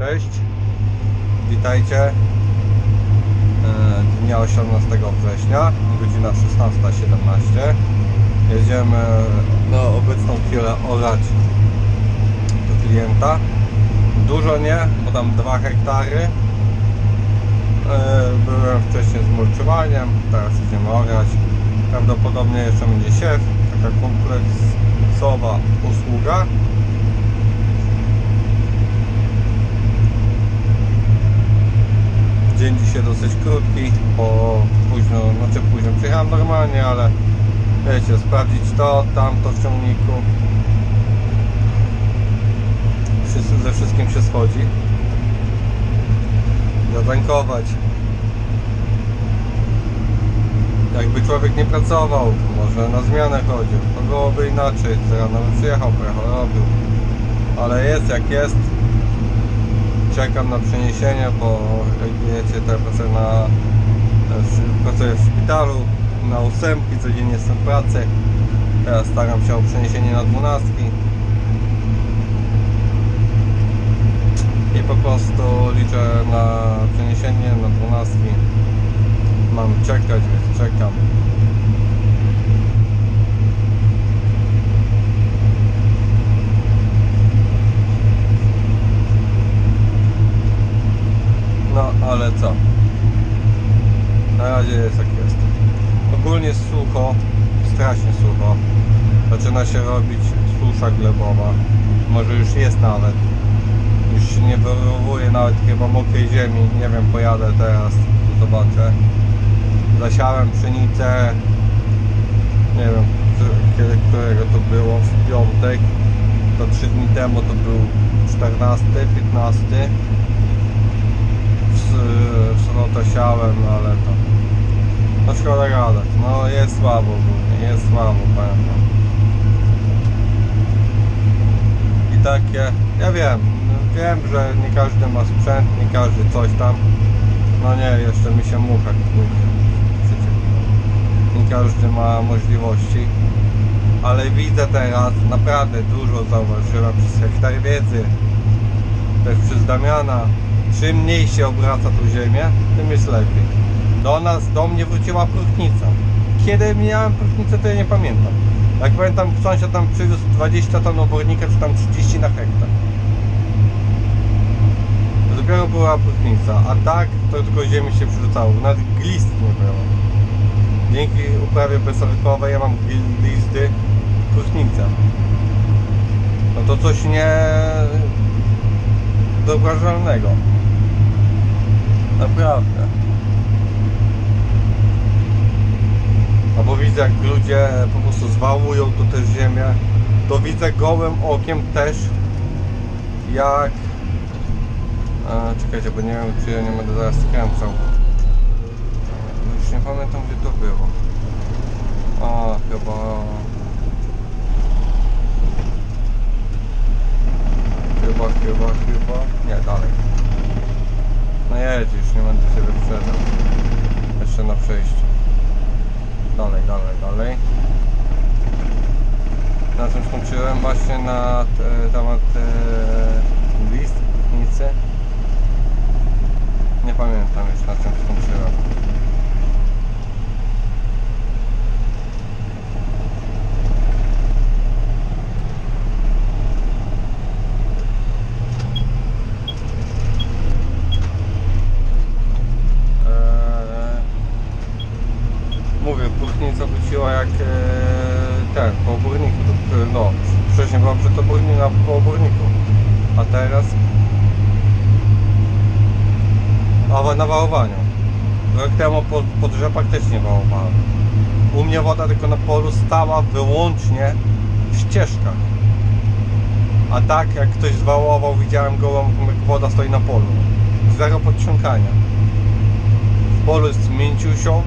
Cześć, witajcie. E, Dnia 18 września, godzina 16.17. Jedziemy na obecną chwilę orać do klienta. Dużo nie, bo tam 2 hektary. E, Byłem wcześniej z mulczowaniem, teraz idziemy orać. Prawdopodobnie jeszcze będzie siew, taka kompleksowa usługa. Dzień dzisiaj dosyć krótki, bo późno, znaczy późno przyjechałem normalnie, ale wiecie, sprawdzić to, tamto w ciągniku. Wszyscy, ze wszystkim się schodzi. Zatankować. Jakby człowiek nie pracował, może na zmianę chodził, to byłoby inaczej. Z rana by przyjechał, pojechał, robił. Ale jest jak jest. Czekam na przeniesienie, bo jak wiecie, ja pracuję, na, pracuję w szpitalu, na ósemki, codziennie jestem w pracy. Teraz staram się o przeniesienie na dwunastki. I po prostu liczę na przeniesienie na dwunastki. Mam czekać, więc czekam. No, ale co? Na razie jest jak jest. Ogólnie sucho, strasznie sucho. Zaczyna się robić susza glebowa. Może już jest nawet. Już się nie wyrówuje nawet chyba mokrej ziemi. Nie wiem, pojadę teraz, zobaczę. Zasiałem pszenicę. Nie wiem, kiedy, którego to było, w piątek. To 3 dni temu to był 14, 15 w, w sobotę siałem, no ale to no szkoda gadać, no jest słabo ogólnie, jest słabo, powiem. I takie, ja wiem, wiem, że nie każdy ma sprzęt, nie każdy coś tam, no nie, jeszcze mi się mucha krzyczy. nie każdy ma możliwości, ale widzę teraz naprawdę dużo zauważyłem przez hektar wiedzy, też przez Damiana, czym mniej się obraca tu ziemię, tym jest lepiej. Do nas, do mnie wróciła próchnica. Kiedy miałem próchnicę, to ja nie pamiętam. Jak pamiętam, sąsiad tam przywiózł 20 ton obornika, czy tam 30 na hektar. Dopiero była próchnica, a tak to tylko ziemi się przerzucało, nawet glist nie było. Dzięki uprawie bezorkowej ja mam gl- glisty próchnicę. No to coś nie wyobrażalnego. Naprawdę. Albo widzę jak ludzie po prostu zwałują tu też ziemię. To widzę gołym okiem też jak... A, czekajcie, bo nie wiem czy ja nie będę zaraz skręcał. Już nie pamiętam gdzie to było. O, chyba... Chyba, chyba, chyba... Nie, dalej. No jedź, już nie będę się wyprzedzał. Jeszcze na przejściu. Dalej, dalej, dalej. Na czym skończyłem? Właśnie na te, temat e, list, płótnicy. Nie pamiętam już na czym skończyłem. Próchnica wróciła jak e, ten, po oborniku. E, no, wcześniej była przed obornikiem, na po oborniku. A teraz a na wałowaniu. Rok temu po, po drzewach też nie wałowałem. U mnie woda tylko na polu stała wyłącznie w ścieżkach. A tak jak ktoś zwałował, widziałem gołą, jak woda stoi na polu. Zero podciągania. W polu jest mięciusio,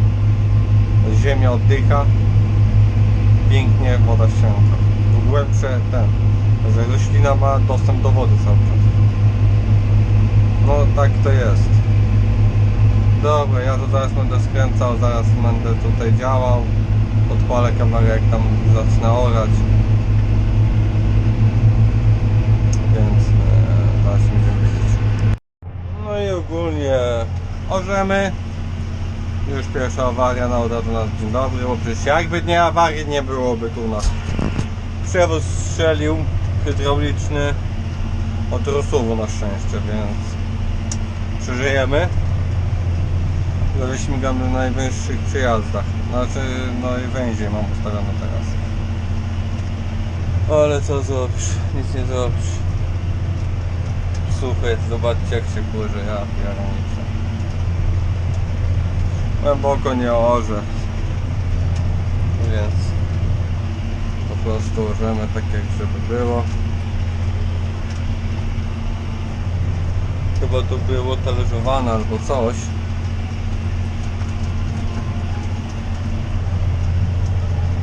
ziemia oddycha, pięknie woda ściąga. Głębsze ten, że roślina ma dostęp do wody cały czas. No tak to jest. Dobra, ja to zaraz będę skręcał, zaraz będę tutaj działał. Odpalę kamerę jak tam zacznę orać. Więc e, zaraz będziemy wiedzieć. ogólnie orzemy. Pierwsza awaria na od razu nas dzień dobry, bo przecież jakby nie awarii nie byłoby tu nas. Przewóz strzelił hydrauliczny od Rosowu na szczęście, więc przeżyjemy. Ale śmigamy na najwyższych przejazdach. Znaczy, no i węzie mam postawione teraz. Ale co zrobisz? Nic nie zrobisz. Słuchaj, zobaczcie jak się kurzy, ja. Głęboko nie orze. Więc po prostu orzemy tak jak żeby było. Chyba to było talerzowane albo coś.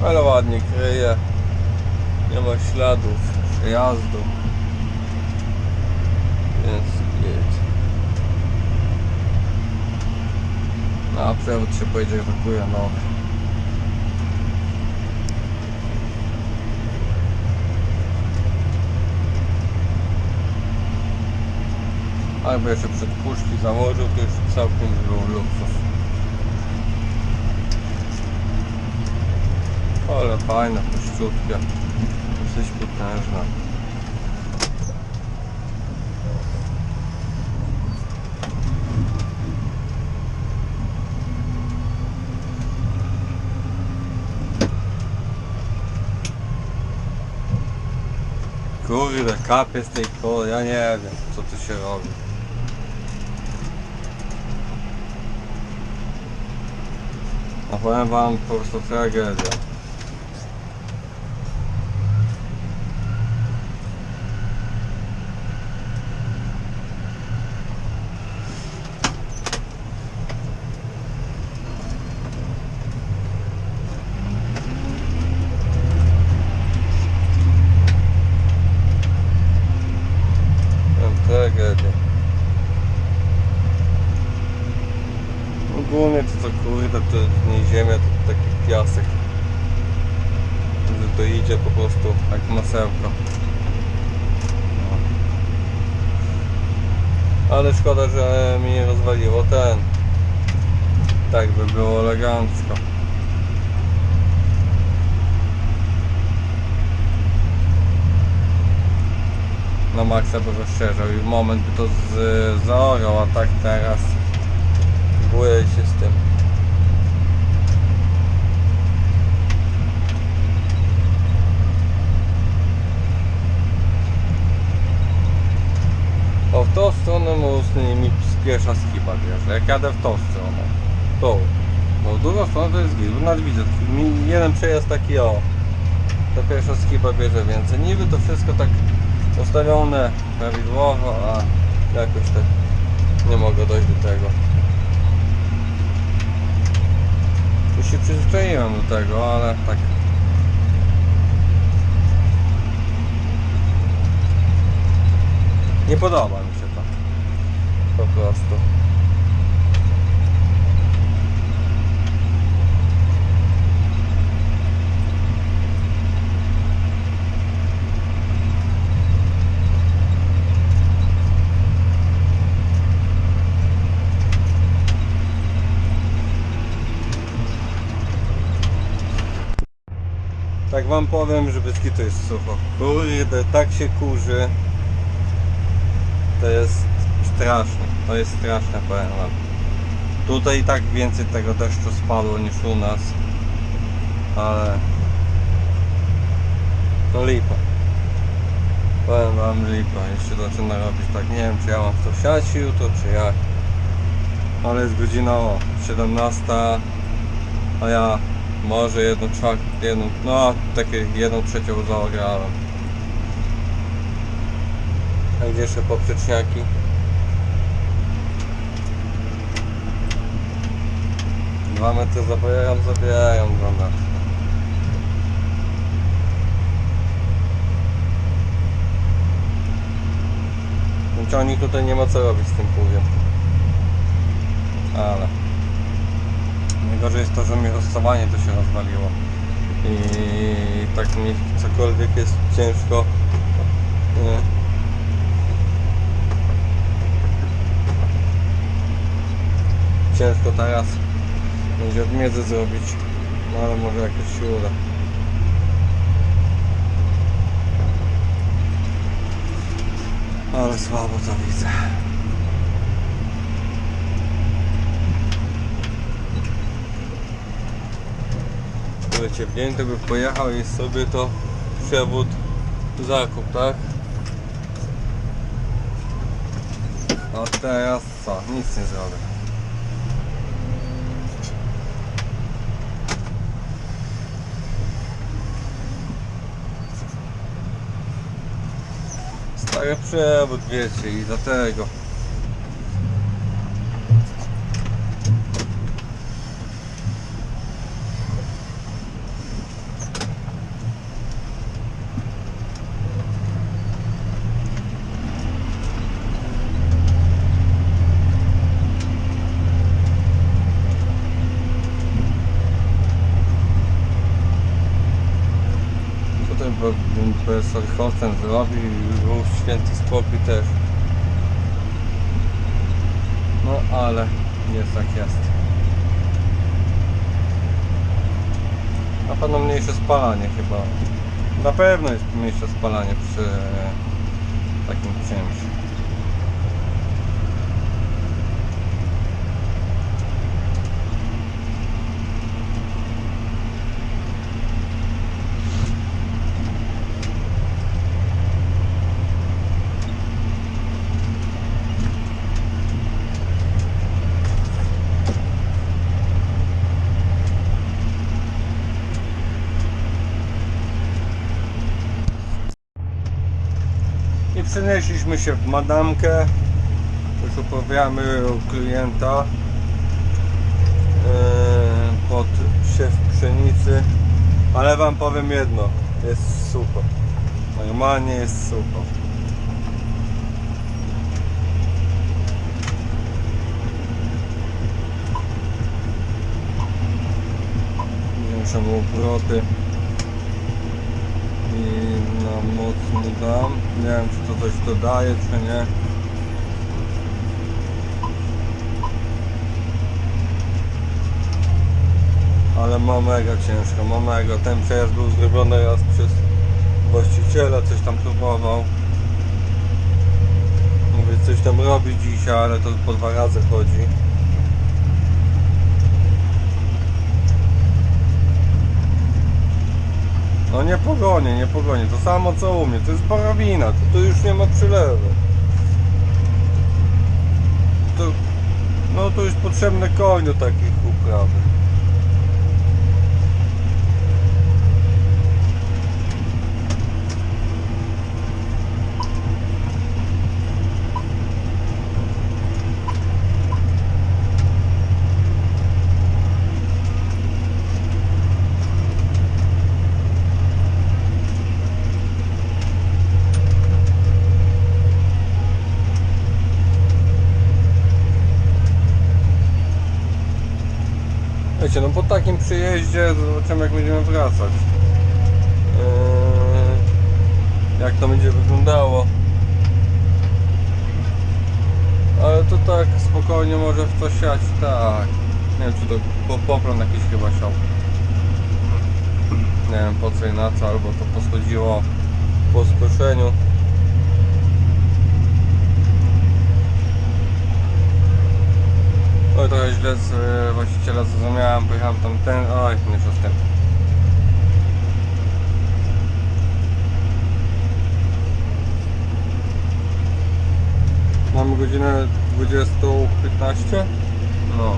Ale ładnie kryje. Nie ma śladów przejazdu. Więc jedź. No, a przewód się pojedzie ewakuuje nowy. A jakby jeszcze przed puszki założył, to już całkiem był luksus. Ale fajne, puściutkie. Dosyć potężne. Kurde, kapie z tej kole, ja nie wiem co tu się robi. No powiem wam po prostu tragedia. Powiem tragedia. Ogólnie to co kurde, to nie ziemia, to taki piasek. Że to idzie po prostu jak masełko. No. Ale szkoda, że mi rozwaliło ten. Tak by było elegancko. Na maksa by rozszerzał i moment by to z, zaorał, a tak teraz boję się z tym. W tą stronę mocniej mi spiesza skiba, wiesz, jak jadę w tą stronę, to, bo w drugą stronę to jest nawet widzę, jeden przejazd taki o, ta pierwsza skiba bierze więcej, niby to wszystko tak ustawione prawidłowo, a jakoś tak nie mogę dojść do tego. Już się przyzwyczaiłem do tego, ale tak. Nie podoba mi to. Po prostu. Tak wam powiem, że Beskidu to jest sucho. Kurde, tak się kurzy. To jest straszne. To jest straszne, powiem wam. Tutaj i tak więcej tego deszczu spadło niż u nas. Ale... To lipa. Powiem wam lipa. Jeszcze zaczyna robić tak. Nie wiem czy ja mam w to siać jutro, czy jak. Ale jest godzina o 17. A ja może jedną czwartą, jedną, no takie jedną trzecią zaograłem. A gdzie jeszcze poprzeczniaki? Dwa metry zabierają, zabierają dwa metry. Ciągnik tutaj nie ma co robić z tym pługiem. Ale... Najgorzej jest to, że mi rozstawanie to się rozwaliło. I tak mi cokolwiek jest ciężko. Nie. ciężko teraz będzie odmiedzę zrobić, no ale może jakoś się uda. Ale słabo to widzę. Wyciągnięty by pojechał i sobie to przewód zakup, tak? A teraz co? Nic nie zrobię. Stary przewód, wiecie, i dlatego. Profesor był też. No ale jest jak jest. Na pewno mniejsze spalanie chyba. Na pewno jest mniejsze spalanie przy takim czymś. Przenieśliśmy się w Madamkę. Już opowiadamy klienta yy, pod siew pszenicy. Ale wam powiem jedno, jest super. Normalnie jest super. Większe obroty na moc mu dam. Nie wiem czy to coś dodaje czy nie. Ale ma mega ciężko, ma mega. Ten przejazd był zrobiony raz przez właściciela, coś tam próbował. Mówię, coś tam robi dzisiaj, ale to po dwa razy chodzi. No nie pogonię, nie pogonię. To samo co u mnie. To jest barabina. To, to już nie ma przylewu. To, no to już potrzebny koń do takich uprawy. Wiecie, no po takim przyjeździe zobaczymy jak będziemy wracać. Eee, jak to będzie wyglądało. Ale to tak spokojnie może w to siać, tak. Nie wiem czy to po, popron jakiś chyba siał. Nie wiem po co i na co, albo to poschodziło po skoszeniu. Z e, właściciela zrozumiałem, pojechałem tam ten, oj, nie tym. Mamy godzinę 20.15? No.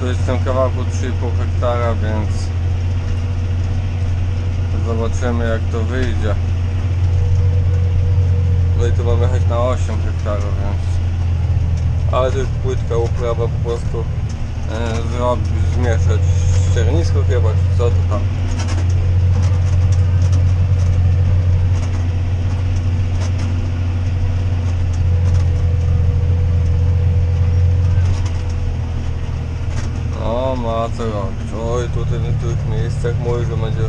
To jest w tym kawałku 3,5 hektara, więc zobaczymy jak to wyjdzie. No i tu mamy jechać na 8 hektarów, więc ale to jest płytka uprawa po prostu e, zrobić, zmieszać ściernisko chyba, czy co to tam. O, ma co robić. Oj, tutaj na tych miejscach mówi, że będzie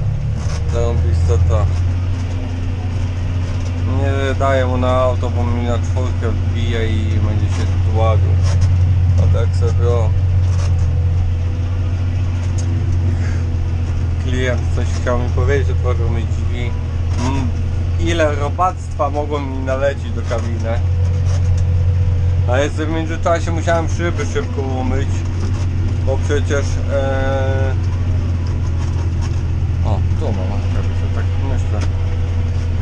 zarąbista ta. Nie daję mu na auto, bo mi na czwórkę wbije i będzie się dławił. A tak sobie o. Klient coś chciał mi powiedzieć, otworzył mi drzwi. Mm, Ile robactwa mogło mi nalecić do kabiny. A jeszcze w międzyczasie musiałem szyby szybko umyć, bo przecież... E... O, tu mam rękawicę, tak myślę.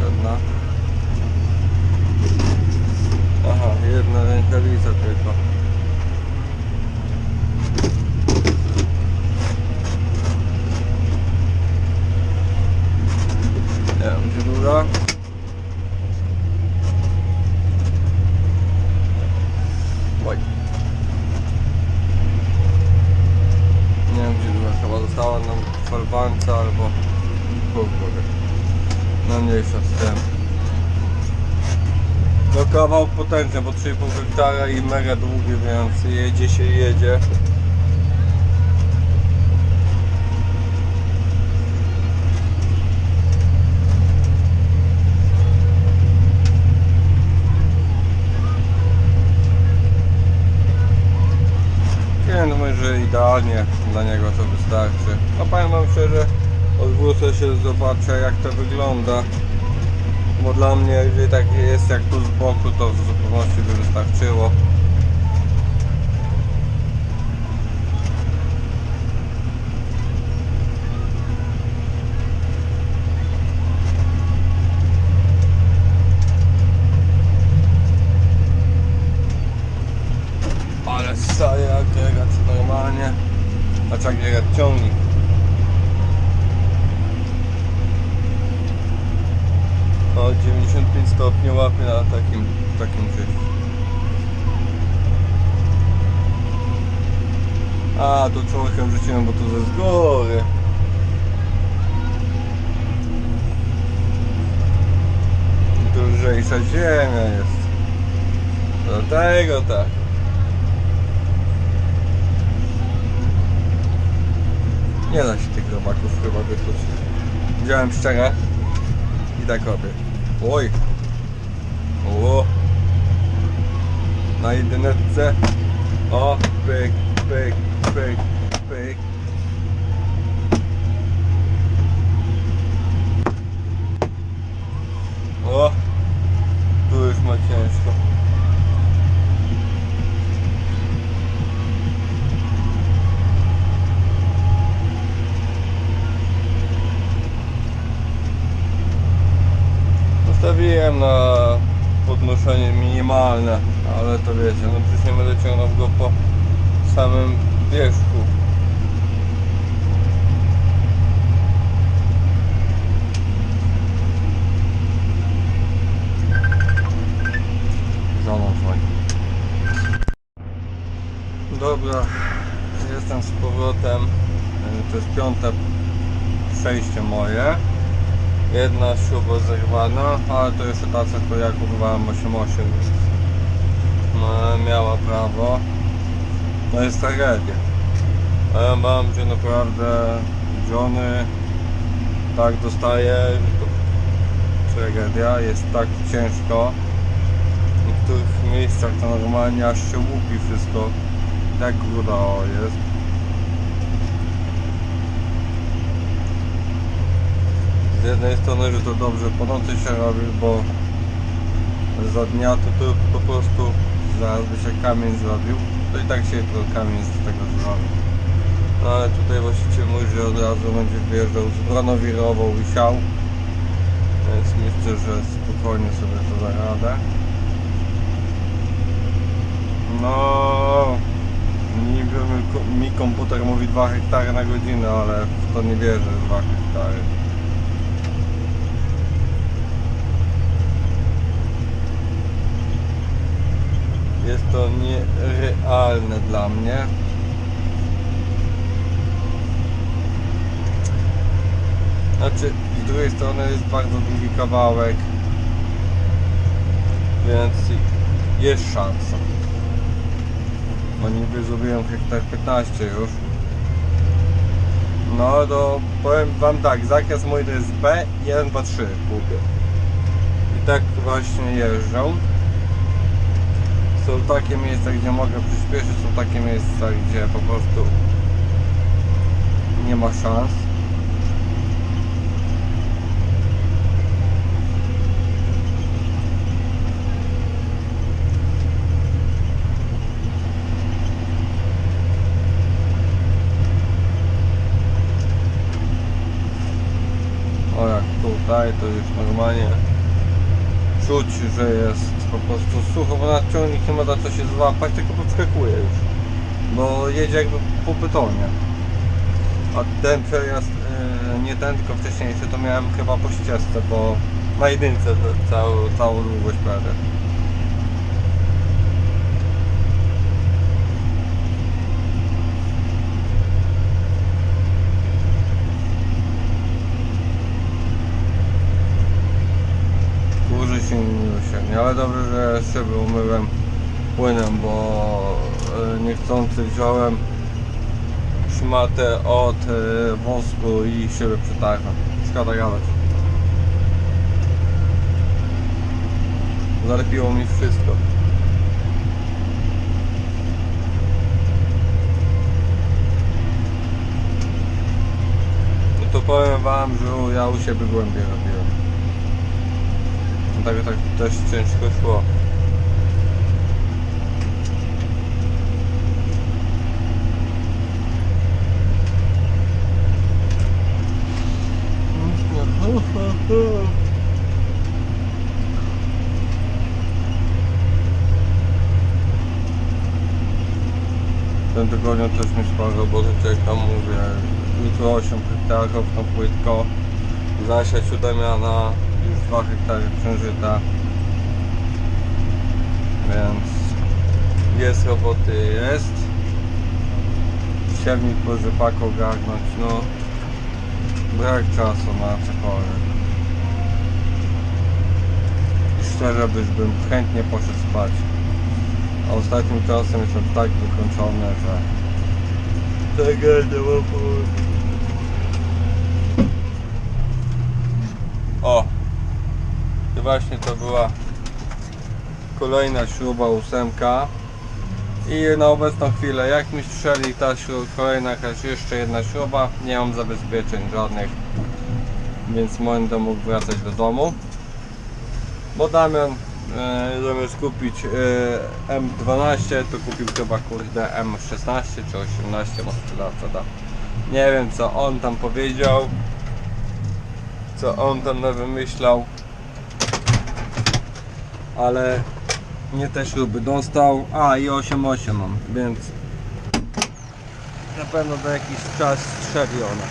Jedna. Aha, jedna rękawica tylko. Gdzie druga. Oj. Nie wiem, gdzie druga chyba została nam falbance albo kogokolwiek. No mniejsza z tym. No kawał potężny, bo 3,5 hektara i mega długi, więc jedzie się jedzie. Klient mówi, że idealnie dla niego to wystarczy. No powiem wam szczerze, odwrócę się, zobaczę jak to wygląda. Bo dla mnie, jeżeli tak jest jak tu z boku, to w zupełności by wystarczyło. Ale staje agregat normalnie. Znaczy agregat ciągnik. O 95 stopni łapie na takim, takim czymś. A, tu rzuciłem, bo tu ze z góry. Tu lżejsza ziemia jest. Dlatego tak. Nie da się tych robaków chyba wykluć. Wziąłem szczerę i tak robię. Oj! O! Na jedynetce. O! Pyk, pyk, pyk, pyk. O! Tu już ma ciężko. Zostawiłem na podnoszenie minimalne, ale to wiecie, no przecież nie będę ciągnął go po samym wierzchu. Żoną dzwoni. Dobra, jestem z powrotem. To jest piąte przejście moje. Jedna śruba zerwana, ale to jeszcze ta, co ja kupowałem 8.8 no, miała prawo. No jest tragedia. Ale mam, że naprawdę Johnny tak dostaje, to tragedia, jest tak ciężko. W niektórych miejscach to normalnie aż się łupi wszystko. Tak gruda jest. Z jednej strony, że to dobrze po nocy się robi, bo za dnia to, to po prostu zaraz by się kamień zrobił, to i tak się to kamień z tego zrobi. No ale tutaj właściciel mówi, że od razu będzie wjeżdżał z bronowirową i siał. Więc myślę, że spokojnie sobie to da radę. No, niby mi komputer mówi 2 hektary na godzinę, ale w to nie wierzę 2 hektary. Jest to nierealne dla mnie. Znaczy, z drugiej strony jest bardzo długi kawałek, więc jest szansa. Bo niby zrobiłem hektar 15 już. No to powiem wam tak, zakres mój to jest B123 kupię. I tak właśnie jeżdżą. Są takie miejsca, gdzie mogę przyspieszyć, są takie miejsca, gdzie po prostu nie ma szans. O jak tutaj to już normalnie czuć, że jest po prostu sucho, bo na ciągnik nie ma za co się złapać, tylko podskakuje już. Bo jedzie jakby po betonie. A ten przejazd, yy, nie ten, tylko wcześniejszy, to miałem chyba po ścieżce, bo na jedynce całą, całą długość prawie. Kurzy się ale dobrze, że szyby umyłem płynem, bo e, niechcący wziąłem szmatę od e, wosku i szyby przytarłem. Szkoda gadać. Zalepiło mi wszystko. No to powiem wam, że ja u siebie głębiej robiłem. No Tak, tak dość ciężko szło. Tym tygodniu też mi sporo roboty czeka, mówię, jutro 8 hektarów na płytko, zasiać u Damiana, już 2 hektary przężyta, więc jest roboty, jest. Siewnik po rzepaku ogarnąć, no brak czasu na cokolwiek. Szczerze bym chętnie poszedł spać. A ostatnim czasem jestem tak wykończony, że tego nie mam. O! I właśnie to była kolejna śruba ósemka. I na obecną chwilę, jak mi strzeli ta śruba, kolejna jakaś jeszcze jedna śruba, nie mam zabezpieczeń żadnych, więc będę mógł wracać do domu. Bo Damian e, zamiast kupić e, M12 to kupił chyba kurde M16 czy 18 ma sprzedawca da. Nie wiem co on tam powiedział, co on tam wymyślał, ale nie te śruby dostał, a i 8.8 mam, więc na pewno za jakiś czas strzeli ona.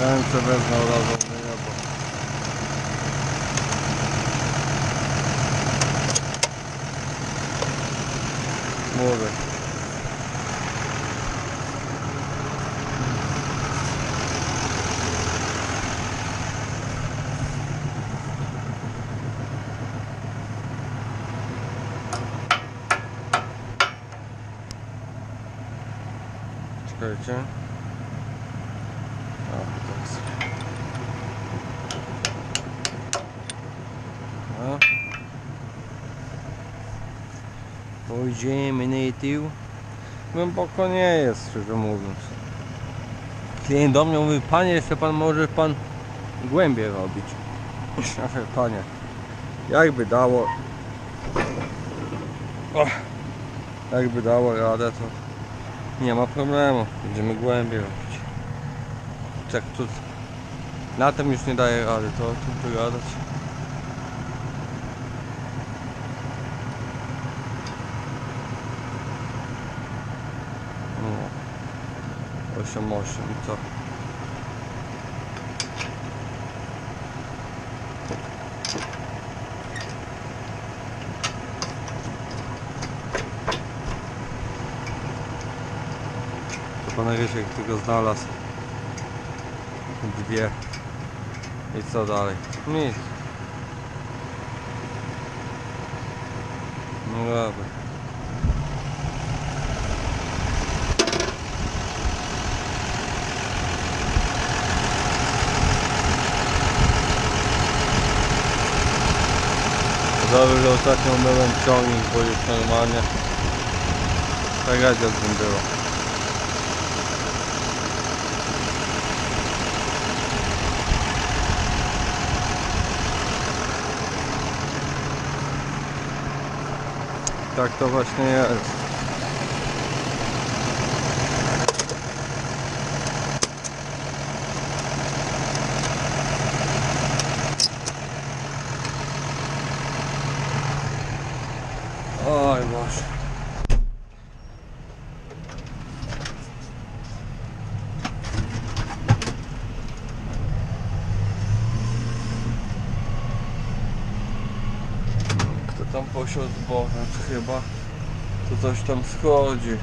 Ręce do nieba. Mówię. Czekajcie. A, to. No. Pójdziemy na tył. Głęboko nie jest, szczerze mówiąc. Klient do mnie mówi, panie, jeszcze pan może pan głębiej robić. Panie, jakby dało, o, jakby dało radę, to nie ma problemu, będziemy głębiej robić. Tak tu latem już nie daje rady, to o tym tu gadać. No. 8, 8 i co? go znalazł. Dwie. I co dalej? Nic. No dobra. Dobrze, że ostatnio myłem ciągnik, bo już normalnie tak jak bym było. tak to właśnie jest. posiad Boże chyba. To coś tam schodzi.